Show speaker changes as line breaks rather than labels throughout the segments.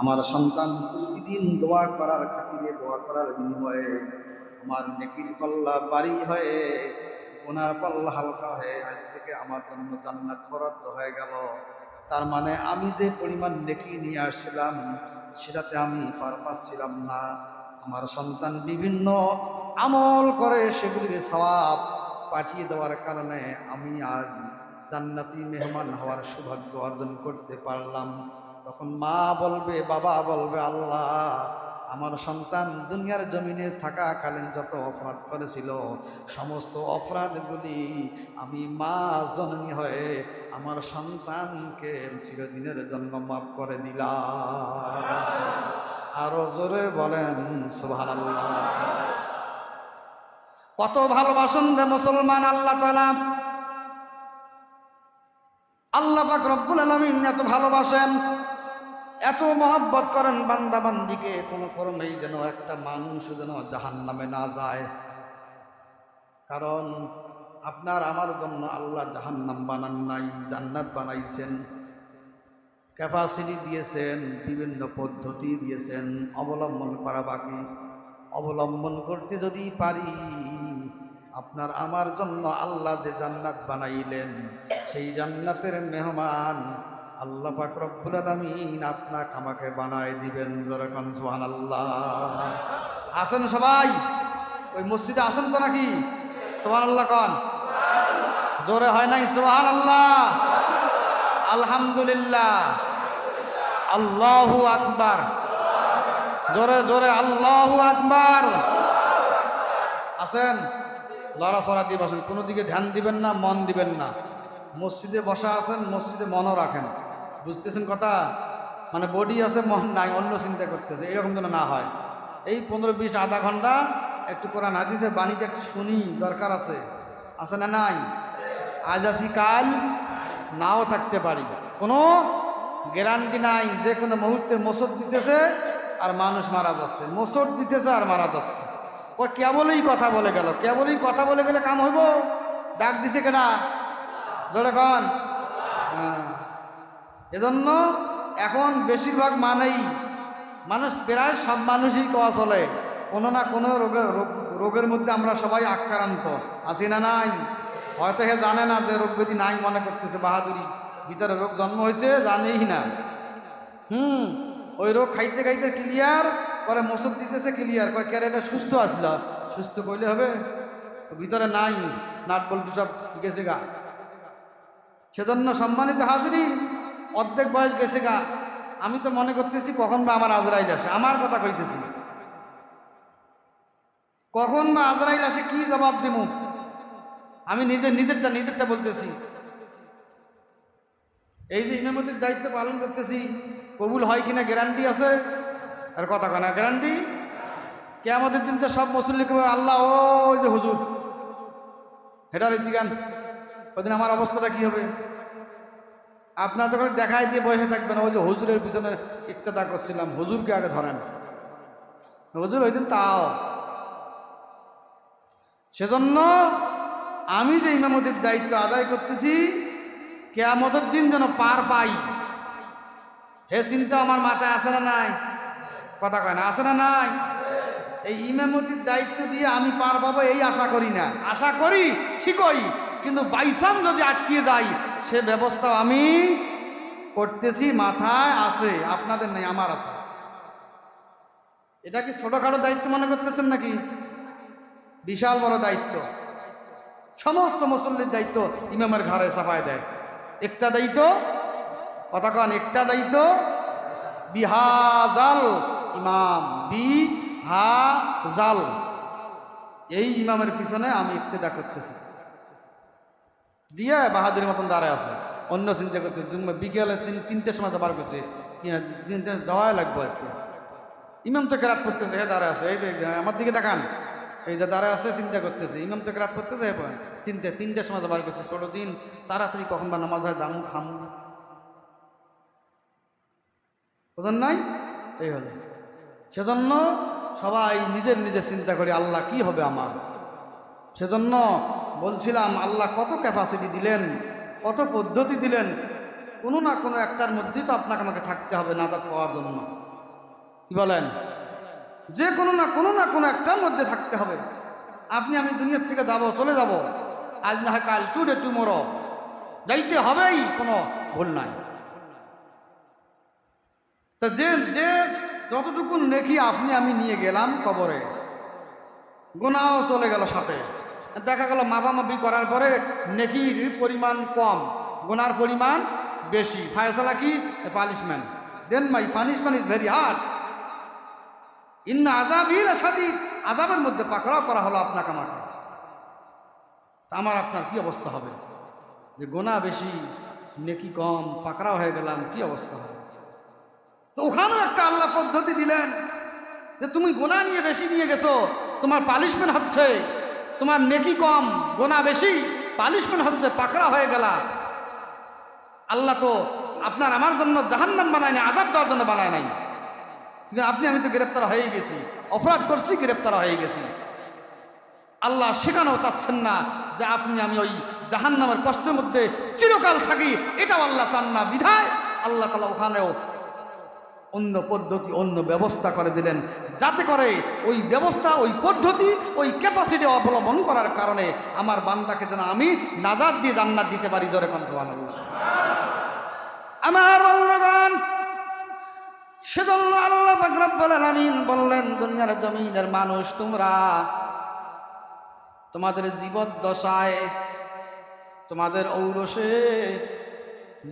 আমার সন্তান প্রতিদিন দোয়া করার খাতিরে দোয়া করার বিনিময়ে আমার নেকির পাল্লা বাড়ি হয়ে ওনার পাল্লা হালকা হয়ে আজ থেকে আমার জন্য জান্নাত বরাদ্দ হয়ে গেল। তার মানে আমি যে পরিমাণ নেকি নিয়ে আসছিলাম, সেটাতে আমি পার পাচ্ছিলাম না। আমার সন্তান বিভিন্ন আমল করে সেগুলিকে সওয়াব পাঠিয়ে দেওয়ার কারণে আমি আজ জান্নাতি মেহমান হওয়ার সৌভাগ্য অর্জন করতে পারলাম। তখন মা বলবে, বাবা বলবে, আল্লাহ, আমার সন্তান দুনিয়ার জমিনে থাকাকালীন যত অপরাধ করেছিল, সমস্ত অপরাধগুলি আমি মা জননী হয়ে আমার সন্তানকে চিরদিনের জন্য মাফ করে দিলাম। আরও জোরে বলেন, সুবহানাল্লাহ। কত ভালোবাসেন যে মুসলমান, আল্লাহ তালা আল্লাহ পাক রব্বুল আলমিন এত ভালোবাসেন। এত মহব্বত করেন বান্দা বান্দিকে, কোনো কর্মেই যেন একটা মানুষ যেন জাহান নামে না যায়। কারণ আপনার আমার জন্য আল্লাহ জাহান্নাম বানান নাই, জান্নাত বানাইছেন ক্যাপাসিটি দিয়েছেন, বিভিন্ন পদ্ধতি দিয়েছেন, অবলম্বন করা বাকি। অবলম্বন করতে যদি পারি, আপনার আমার জন্য আল্লাহ যে জান্নাত বানাইলেন, সেই জান্নাতের মেহমান আল্লাহ পাক রব্বুল আলামিন আপনাকে আমাকে বানায় দিবেন যেরকম সুহান আল্লাহ আসেন সবাই। ওই মসজিদে আসেন তো নাকি? সোহান আল্লাহ কন। জোরে হয় নাই? সোহান আল্লাহ আলহামদুলিল্লাহ। আল্লাহু আকবার। জোরে জোরে, আল্লাহু আকবার। আসেন। লড়াচড়া দিয়ে বসেন। কোনো দিকে ধ্যান দিবেন না, মন দিবেন না। মসজিদে বসা আছেন, মসজিদে মনও রাখেন। বুঝতেছেন কথা? মানে বডি আছে, মন নাই, অন্য চিন্তা করতেছে, এরকম যেন না হয়। এই পনেরো বিশ আধা ঘণ্টা একটু কোরআন হাদিসে বাণীটা একটু শুনি, দরকার আছে? আছে না নাই? আজ আসি কাল নাও থাকতে পারি। কোনো গ্যারান্টি নাই, যে কোনো মুহূর্তে মসদ দিতেছে আর মানুষ মারা যাচ্ছে। মসদ দিতেছে আর মারা যাচ্ছে। ও কেবলই কথা বলে গেল, কেবলই কথা বলে গেলে কাম হইব? ডাক দিছে কেনা জোরে কন। হ্যাঁ। এজন্য এখন বেশিরভাগ মানেই মানুষ প্রায় সব মানুষই কওয়া চলে। কোনো না কোনো রোগে, রোগ- রোগের মধ্যে আমরা সবাই আক্রান্ত। আছি না নাই? হয়তো হে জানে না যে রোগ ব্যাধি নাই মনে করতেছে বাহাদুরি। ভিতরে রোগ জন্ম হয়েছে, জানেই না। হুম, ওই রোগ খাইতে খাইতে ক্লিয়ার পরে মসুদ দিতেছে ক্লিয়ার কয় ক্যারে এটা সুস্থ আসল সুস্থ করলে হবে? ভিতরে নাই, নাট বল্টু সব গেছে গা। সেজন্য সম্মানিত হাজরি অর্ধেক বয়স গেছে গা। আমি তো মনে করতেছি কখন বা আমার আজরাইল আসে। আমার কথা কইতেছি। কখন বা আজরাইল আসে কি জবাব দিব আমি নিজে, নিজেরটা নিজেরটা বলতেছি। এই যে ইমামতির দায়িত্ব পালন করতেছি, কবুল হয় কিনা গ্যারান্টি আছে? আর কথা কয় না গ্যারান্টি কে আমাদের দিন তো সব মুসল্লি কবে আল্লাহ ও যে হুজুর হেটার জিগান ওদিন আমার অবস্থাটা কি হবে? আপনার তো করে দেখাই দিয়ে বসে থাকবেন। ওই যে হুজুরের পিছনে ইত্যাদা করছিলাম, হুজুরকে আগে ধরেন। হুজুর ওই দিন তাও। সেজন্য আমি যে ইমামতির দায়িত্ব আদায় করতেছি, কেয়ামতের দিন যেন পার পাই। হে চিন্তা আমার মাথায় আসে না নাই? কথা কয় না আসে না নাই? এই ইমামতির দায়িত্ব দিয়ে আমি পার পাবো, এই আশা করি না। আশা করি ঠিকই, কিন্তু বাইসান যদি আটকিয়ে যাই সে ব্যবস্থা আমি করতেছি, মাথায় আছে, আপনাদের নাই, আমার আছে। এটা কি ছোটখাটো দায়িত্ব মনে করতেছেন নাকি? বিশাল বড় দায়িত্ব। সমস্ত মুসল্লির দায়িত্ব ইমামের ঘরে চাপায় দেয়। একটা দায়িত্ব, কথা কন, একটা দায়িত্ব, বিহাজাল ইমাম বি হা জাল এই ইমামের পিছনে আমি ইক্তেদা করতেছি। দিয়ে বাহাদুরের মতন দাঁড়ায় আছে। অন্য চিন্তা জুম্মা বিকেলে তিন- তিনটের সময় যাবার করছে। তিনটে যাওয়াই লাগবো আজকে। ইমাম তো কেরাত পড়তেছে হে দাঁড়ায় আছে। এই যে আমার দিকে দেখান। এই যে দাঁড়ায় আছে, চিন্তা করতেছে। ইমাম তো কেরাত পড়তেছে চিন্তা, তিনটের সময় যাবার করছে। ছোটো দিন তাড়াতাড়ি কখন বা নামাজ হয় জামু খামু। বুঝলেন নাই? এই হলো। সেজন্য সবাই নিজের নিজের চিন্তা করি, আল্লাহ কি হবে আমার? সেজন্য বলছিলাম, আল্লাহ কত ক্যাপাসিটি দিলেন, কত পদ্ধতি দিলেন, কোনো না কোনো একটার মধ্যেই তো আপনাকে আমাকে থাকতে হবে নাজাদ পাওয়ার জন্য। কি বলেন? যে কোনো না কোনো না কোনো একটার মধ্যে থাকতে হবে। আপনি, আমি দুনিয়ার থেকে যাব, চলে যাব। আজ না হয় কাল টু টুডে, টুমোরো। যাইতে হবেই, কোনো ভুল নাই। তা যে যে যতটুকু নেকি আপনি, আমি নিয়ে গেলাম কবরে, গোনাও চলে গেল সাথে। দেখা গেল মাপামাপি করার পরে নেকির পরিমাণ কম, গোনার পরিমাণ বেশি। ফায়সালা কি? Punishment then my punishment is very hard ইন্না আজাবির সাদিদ আজাবের মধ্যে পাকড়াও করা হলো আপনাকে আমাকে। আমার আপনার কি অবস্থা হবে? যে গোনা বেশি, নেকি কম, পাকড়াও হয়ে গেলাম, কি অবস্থা হবে? তো ওখানেও একটা আল্লাহ পদ্ধতি দিলেন, যে তুমি গোনা নিয়ে বেশি নিয়ে গেছো, তোমার পালিশমেন্ট হচ্ছে। তোমার নেকি কম, গোনা বেশি, পালিশমেন্ট হচ্ছে, পাকড়া হয়ে গেলা। আল্লাহ তো আপনার আমার জন্য জাহান্নাম বানায় নাই, আজাব দেওয়ার জন্য বানায় নাই। কিন্তু আপনি, আমি তো গ্রেপ্তার হয়ে গেছি। অপরাধ করছি, গ্রেপ্তার হয়ে গেছি। আল্লাহ শেখানো চাচ্ছেন না যে আপনি, আমি ওই জাহান্নামের কষ্টের মধ্যে চিরকাল থাকি, এটাও আল্লাহ চান না। বিধায় আল্লাহ তালা ওখানেও অন্য পদ্ধতি, অন্য ব্যবস্থা করে দিলেন। যাতে করে ওই ব্যবস্থা, ওই পদ্ধতি, ওই ক্যাপাসিটি অবলম্বন করার কারণে আমার বান্দাকে যেন আমি নাজাদ দিয়ে জান্নাত দিতে পারি জোরে আমার সেজন্য আল্লাহ রব্বুল আলামিন বললেন, দুনিয়ার জমিনের মানুষ তোমরা তোমাদের জীবদ্দশায়, তোমাদের ঔরসে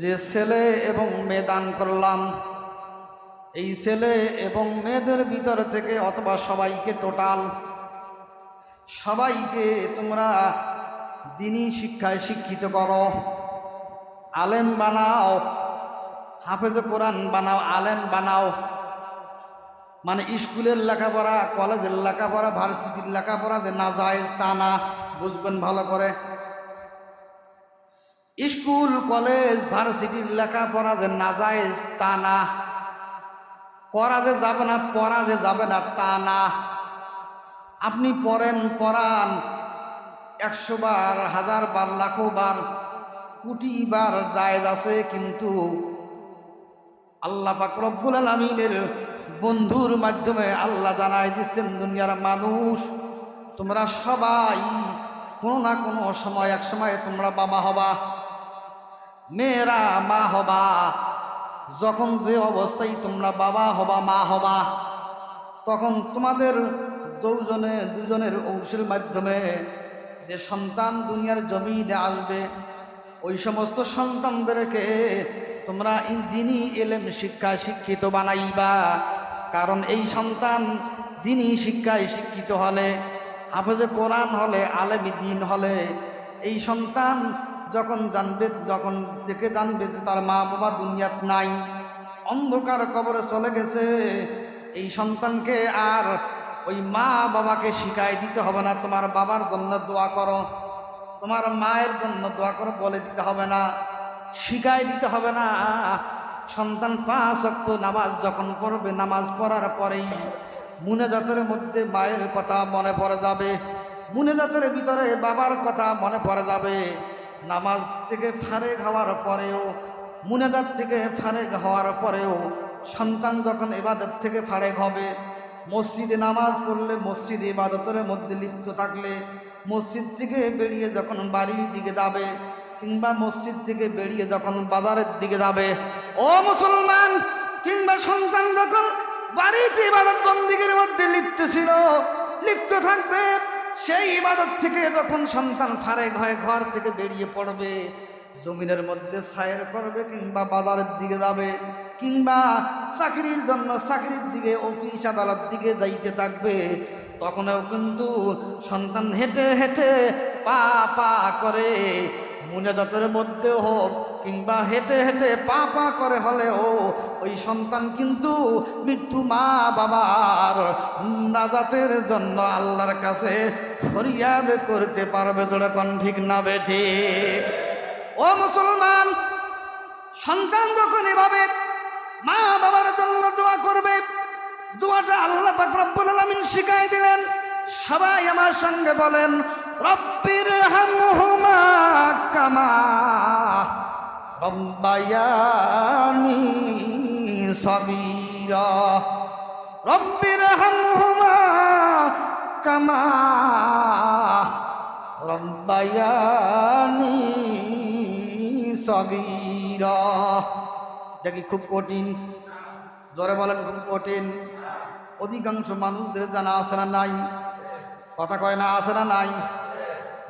যে ছেলে এবং মেয়ে দান করলাম এই ছেলে এবং মেয়েদের ভিতর থেকে অথবা সবাইকে টোটাল সবাইকে তোমরা দিনই শিক্ষায় শিক্ষিত করো, আলেম বানাও, হাফেজ কোরআন বানাও, আলেম বানাও। মানে স্কুলের লেখাপড়া, কলেজের লেখাপড়া, ভার্সিটির লেখাপড়া যে না যায় তা না, বুঝবেন ভালো করে। স্কুল, কলেজ, ভার্সিটির লেখাপড়া যে না যায় তা না। করা যে যাবে না পড়া যে যাবে না, তা না। আপনি পড়েন পড়ান একশো বার, হাজার বার, লাখো বার, কোটি বার জায়েজ আছে, কিন্তু আল্লাহ পাক আলমিনের বন্ধুর মাধ্যমে আল্লাহ জানাই দিচ্ছেন, দুনিয়ার মানুষ, তোমরা সবাই কোনো না কোনো সময়, এক সময় তোমরা বাবা হবা, মেয়েরা মা হবা। যখন যে অবস্থায় তোমরা বাবা হবা, মা হবা, তখন তোমাদের দুজনে, দুজনের ঔষের মাধ্যমে যে সন্তান দুনিয়ার জমিনে আসবে, ওই সমস্ত সন্তানদেরকে তোমরা দিনই এলেম শিক্ষায় শিক্ষিত বানাইবা। কারণ এই সন্তান দিনই শিক্ষায় শিক্ষিত হলে, হাফেজে কোরআন হলে, আলেমী দিন হলে, এই সন্তান যখন জানবে, যখন দেখে জানবে যে তার মা বাবা দুনিয়াত নাই, অন্ধকার কবরে চলে গেছে, এই সন্তানকে আর ওই মা বাবাকে শিখাই দিতে হবে না, তোমার বাবার জন্য দোয়া করো, তোমার মায়ের জন্য দোয়া করো বলে দিতে হবে না শিখাই দিতে হবে না। সন্তান পাঁচ অক্ত নামাজ যখন পড়বে, নামাজ পড়ার পরেই মুনেজাতের মধ্যে মায়ের কথা মনে পড়ে যাবে, মুনেজাতের ভিতরে বাবার কথা মনে পড়ে যাবে। নামাজ থেকে ফারেক হওয়ার পরেও, মুনেজাত থেকে ফারেক হওয়ার পরেও, সন্তান যখন এবাদত থেকে ফারেক হবে, মসজিদে নামাজ পড়লে মসজিদে ইবাদতের মধ্যে লিপ্ত থাকলে, মসজিদ থেকে বেরিয়ে যখন বাড়ির দিকে যাবে, কিংবা মসজিদ থেকে বেরিয়ে যখন বাজারের দিকে যাবে, ও মুসলমান, কিংবা সন্তান যখন বাড়িতে ইবাদত বন্দিগের মধ্যে লিপ্ত ছিল, লিপ্ত থাকবে সেই ইবাদত থেকে যখন সন্তান ফারেক হয়ে ঘর থেকে বেরিয়ে পড়বে, জমিনের মধ্যে সায়ের করবে কিংবা বাজারের দিকে যাবে, কিংবা চাকরির জন্য চাকরির দিকে, অফিস আদালত দিকে যাইতে থাকবে, তখনও কিন্তু সন্তান হেঁটে হেঁটে পা পা করে মুনাজাতের মধ্যে হোক কিংবা হেঁটে হেঁটে পা পা করে হলেও ওই সন্তান কিন্তু মৃত্যু মা বাবার নাজাতের জন্য আল্লাহর কাছে ফরিয়াদ করতে পারবে যখন ঠিক না বেঠে ও মুসলমান, সন্তান যখন এভাবে মা বাবার জন্য দোয়া করবে, দোয়াটা আল্লাহ পাক রব্বুল আলামিন শিখাই দিলেন। সবাই আমার সঙ্গে বলেন, রব্বির হামহুমা কামা রব্বায়ানি সগীরা। রব্বির হামহুমা এটা কি খুব কঠিন? জোরে বলেন, খুব কঠিন। অধিকাংশ মানুষদের জানা আছে না নাই? কথা কয় না, আছে না নাই?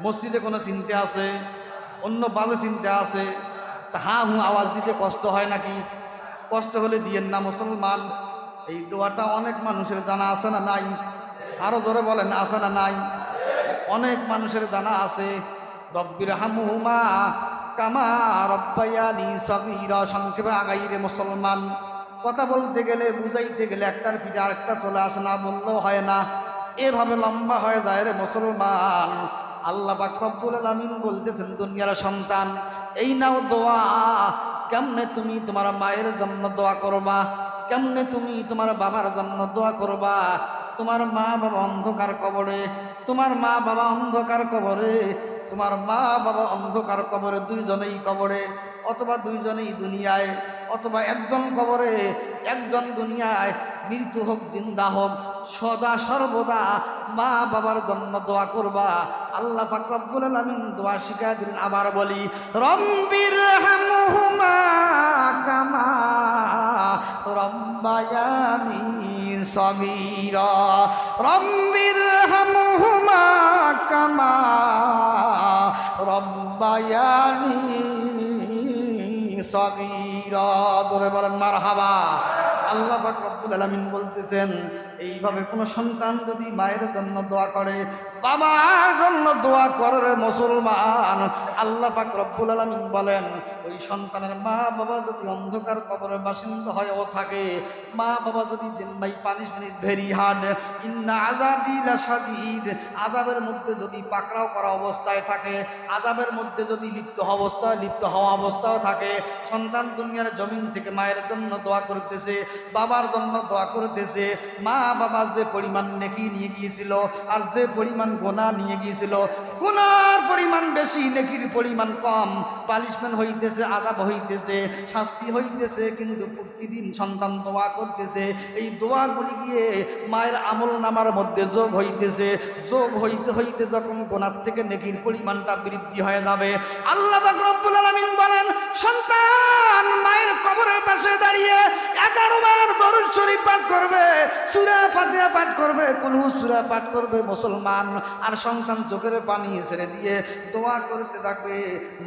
মসজিদে কোনো চিনতে আছে? অন্য বাজে চিনতে আছে? তা হা হু আওয়াজ দিতে কষ্ট হয় নাকি? কষ্ট হলে দিয়েন না মুসলমান। এই দোয়াটা অনেক মানুষের জানা আছে না নাই? আরও জোরে বলেন, আছে না নাই? অনেক মানুষের জানা আছে রব্বির হামুহুমা কামা সংক্ষেপে মুসলমান কথা বলতে গেলে, বুঝাইতে গেলে একটার পিঠে আরেকটা চলে আসে না, বললেও হয় না। এভাবে লম্বা হয়ে যায় রে মুসলমান। আল্লাহ পাক রব্বুল আলামিন বলতেছেন, দুনিয়ার সন্তান, এই নাও দোয়া। কেমনে তুমি তোমার মায়ের জন্য দোয়া করবা? কেমনে তুমি তোমার বাবার জন্য দোয়া করবা? তোমার মা বাবা অন্ধকার কবরে, তোমার মা বাবা অন্ধকার কবরে, তোমার মা বাবা অন্ধকার কবরে দুইজনেই কবরে, অথবা দুইজনেই দুনিয়ায়, অথবা একজন কবরে, একজন দুনিয়ায়, মৃত্যু হোক, জিন্দা হোক, সদা সর্বদা মা বাবার জন্য দোয়া করবা। আল্লাহ পাক রব্বুল আলামিন দোয়া শিখায় দিন আবার বলি হামহুমা কামা রব্বায়ানি সগীরা। রব্বির হামহুমা কামা রব্বায়ানি সগীরা। ধরে বলেন মারহাবা। আল্লাহ পাক রব্বুল আলামিন বলতেছেন এইভাবে কোনো সন্তান যদি মায়ের জন্য দোয়া করে, বাবার জন্য দোয়া করে মুসলমান, আল্লাহ পাক রব্বুল আলামিন বলেন, ওই সন্তানের মা বাবা যদি অন্ধকার কবরের বাসিন্দা হয়েও থাকে, মা বাবা যদি দিন বাই পানিশমেন্ট ভেরি হার্ড ইন্না আজাবিলা সাজিদ আজাবের মধ্যে যদি পাকড়াও করা অবস্থায় থাকে আজাবের মধ্যে যদি লিপ্ত অবস্থা, লিপ্ত হওয়া অবস্থাও থাকে, সন্তান দুনিয়ার জমিন থেকে মায়ের জন্য দোয়া করতেছে, বাবার জন্য দোয়া করতেছে, মা বাবা যে পরিমাণ নেকি নিয়ে গিয়েছিল আর যে পরিমাণ গোনা নিয়ে গিয়েছিল, গোনার পরিমাণ বেশি, নেকির পরিমাণ কম। পালিশমেন্ট হইতেছে আজাব হইতেছে, শাস্তি হইতেছে, কিন্তু প্রতিদিন সন্তান দোয়া করতেছে। এই দোয়াগুলি গিয়ে মায়ের আমল নামার মধ্যে যোগ হইতেছে। যোগ হইতে হইতে যখন গোনার থেকে নেকির পরিমাণটা বৃদ্ধি হয়ে যাবে, আল্লাহ রব্বুল আলামিন বলেন, সন্তান মায়ের কবরের পাশে দাঁড়িয়ে এগারো বার দরুদ শরীফ পাঠ করবে। সূরা পাঠ করবে, কুলহু সূরা পাঠ করবে মুসলমান। আর সন্তান চোখের পানি ছেড়ে দিয়ে দোয়া করতে থাকবে।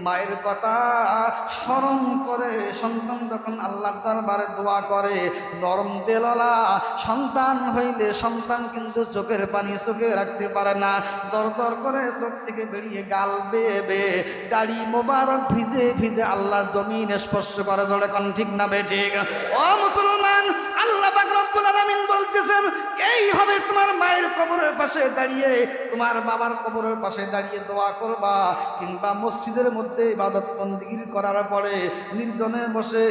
মায়ের কথা স্মরণ করে সন্তান যখন দরবারে দোয়া করে, নরম সন্তান হইলে সন্তান কিন্তু চোখের পানি চোখে রাখতে পারে না। দর দর করে চোখ থেকে বেরিয়ে গাল বেয়ে দাড়ি মোবারক ভিজে ভিজে আল্লাহ জমিন স্পর্শ করে ধরে কোন ঠিক না বে ঠিক? ও মুসলমান, আল্লাহ রব্বুল আলামিন বলতেছেন, এইভাবে তোমার মায়ের কবরের পাশে দাঁড়িয়ে, তোমার বাবার কবরের পাশে দাঁড়িয়ে দোয়া করবা কিংবা মসজিদের মধ্যে ইবাদত বন্দিগির করার পরে নির্জনে বসে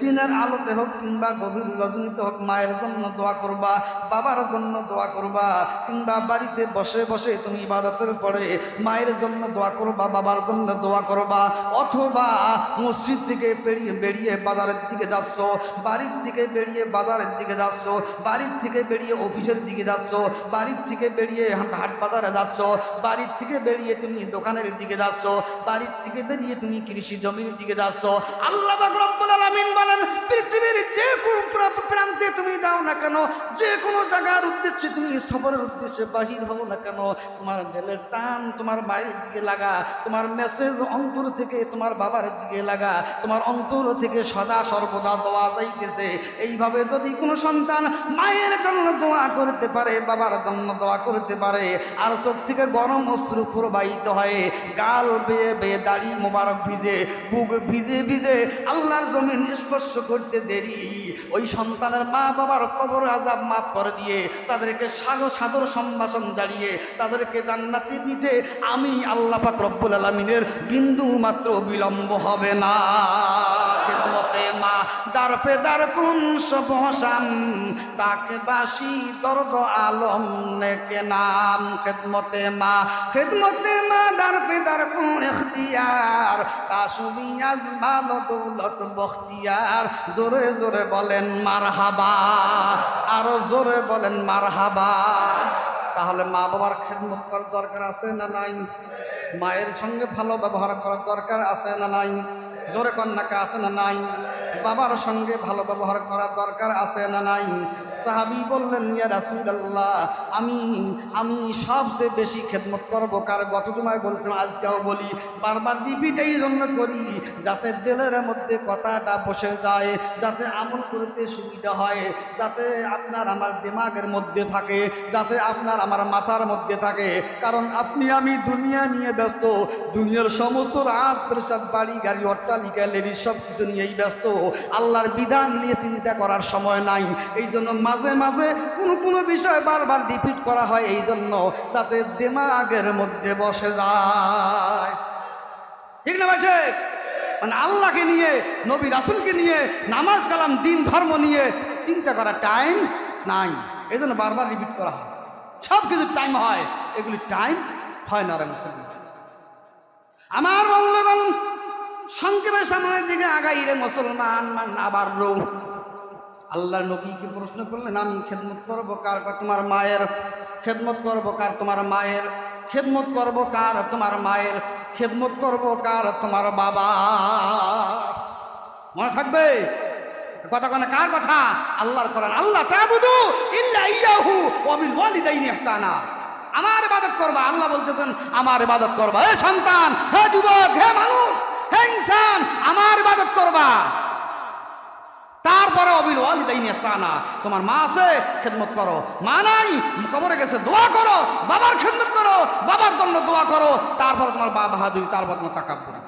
দিনের আলোতে হোক কিংবা গভীর রজনীতে হোক মায়ের জন্য দোয়া করবা, বাবার জন্য দোয়া করবা কিংবা বাড়িতে বসে বসে তুমি ইবাদতের পরে মায়ের জন্য দোয়া করবা, বাবার জন্য দোয়া করবা অথবা মসজিদ থেকে বেরিয়ে বেরিয়ে বাজারের দিকে যাচ্ছ, বাড়ির থেকে বেরিয়ে বাজারের দিকে যাচ্ছ বাড়ির থেকে বেরিয়ে অফিসের দিকে যাচ্ছ, বাড়ির থেকে বেরিয়ে হাট বাজারে যাচ্ছ, বাড়ির থেকে বেরিয়ে তুমি দোকানের দিকে যাচ্ছ, বাড়ির থেকে বেরিয়ে তুমি কৃষি জমির দিকে যাচ্ছ। আল্লাহ বলেন, পৃথিবীর যে কোন প্রান্তে তুমি যাও না কেন, যে কোনো জায়গার উদ্দেশ্যে তুমি সফরের উদ্দেশ্যে বাহির হও না কেন, তোমার জেলের টান তোমার বাইরের দিকে লাগা, তোমার মেসেজ অন্তর থেকে তোমার বাবার দিকে লাগা, তোমার অন্তর থেকে সদা সর্বদা দেওয়া যাইতেছে। এইভাবে যদি কোনো সন্তান মায়ের জন্য দোয়া করতে পারে, বাবার জন্য দোয়া করতে পারে। আর সব থেকে গরম অশ্রু প্রবাহিত হয়। গাল বেয়ে বেয়ে দাড়ি মোবারক ভিজে, বুক ভিজে ভিজে আল্লাহর জমিন স্পর্শ করতে দেরি। ওই সন্তানের মা বাবার কবর আজাব মাফ করে দিয়ে তাদেরকে সাগর সাদর সম্ভাষণ জানিয়ে তাদেরকে জান্নাতি দিতে আমি আল্লাহ পাক রব্বুল আলমিনের বিন্দু মাত্র বিলম্ব হবে না। খেদমতে মা, দার পে দার কুন সবসাম তাকে বাসি দর্দ আলম নেকে নাম? খেদমতে মা খেদমতে মা, দার পে দার কুন এখতিয়ার? তাসুবি আজমাল দৌলত বখতিয়ার। জোরে জোরে বলেন মারহাবা, আরও জোরে বলেন মারহাবা। তাহলে মা বাবার খেদমত করার দরকার আছে না নাই? মায়ের সঙ্গে ভালো ব্যবহার করার দরকার আছে না নাই? জোরে কন্যাকে আছে না নাই। বাবার সঙ্গে ভালো ব্যবহার করার দরকার আছে না নাই? সাহাবি বললেন, ইয়া রাসূলুল্লাহ, আমি আমি সবচেয়ে বেশি খেদমত করব কার গত জুমায় বলছিলাম আজকেও বলি। বারবার রিপিট এই জন্য করি, যাতে দিলের মধ্যে কথাটা বসে যায়, যাতে আমল করতে সুবিধা হয়, যাতে আপনার আমার দিমাগের মধ্যে থাকে, যাতে আপনার আমার মাথার মধ্যে থাকে। কারণ আপনি, আমি দুনিয়া নিয়ে ব্যস্ত, দুনিয়ার সমস্ত রাত প্রসাদ বাড়ি, গাড়ি, অট্টালিকা, লেডিস সব কিছু নিয়েই ব্যস্ত। আল্লাহর বিধান নিয়ে চিন্তা করার সময় নাই। এই জন্য মাঝে মাঝে কোনো কোনো বিষয় বারবার রিপিট করা হয় এই জন্য তাতে দিমাগের মধ্যে বসে যায়। ঠিক না বাজে মানে আল্লাহকে নিয়ে, নবী রাসুলকে নিয়ে, নামাজ, কালাম, দিন, ধর্ম নিয়ে চিন্তা করার টাইম নাই। এই জন্য বারবার রিপিট করা হয়। সব কিছু টাইম হয়। এগুলি টাইম হয় না রে আমার বন্ধুগণ সংক্ষেপের সামনের দিকে আগাই রে মুসলমান, মান আবার রো। আল্লাহ নবীকে প্রশ্ন করলেন, আমি খেদমত করব কার? তোমার মায়ের খেদমত করব কার? তোমার মায়ের খেদমত করব কার? তোমার মায়ের খেদমত করব কার? তোমার বাবা। মনে থাকবে? কথা কোন কার কথা? আল্লাহর করেন আল্লাহ তাবুদু ইল্লা ইয়াহু ওয়া আমার ইবাদত করবা। আল্লাহ বলতেছেন, আমার ইবাদত করবা। হে সন্তান, হে যুবক, হে মানুষ! হে আমার ইবাদত করবা। তারপরে অবিল ওয়ালিদাইন ইহসানা তোমার মা আছে, খেদমত করো। মা নাই, কবরে গেছে, দোয়া করো, বাবার খেদমত করো, বাবার জন্য দোয়া করো। তারপরে তোমার বাবা বাহাদুরি, তারপর তোমার তাকাব্বুরি।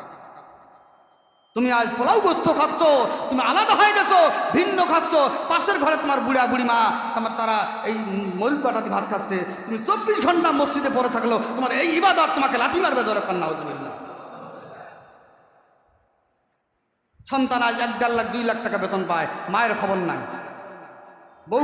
তুমি আজ পোলাও গোস্ত খাচ্ছ, তুমি আলাদা হয়ে গেছো, ভিন্ন খাচ্ছ, পাশের ঘরে তোমার বুড়া বুড়ি মা তোমার তারা এই মরিচ বাটাতে ভাত খাচ্ছে। তুমি চব্বিশ ঘণ্টা মসজিদে পড়ে থাকল তোমার এই ইবাদত তোমাকে লাঠি মারবে ধরে কন্যা হজবিল্লা সন্তান আজ এক দেড় লাখ দুই লাখ টাকা বেতন পায় মায়ের খবর নাই। বউ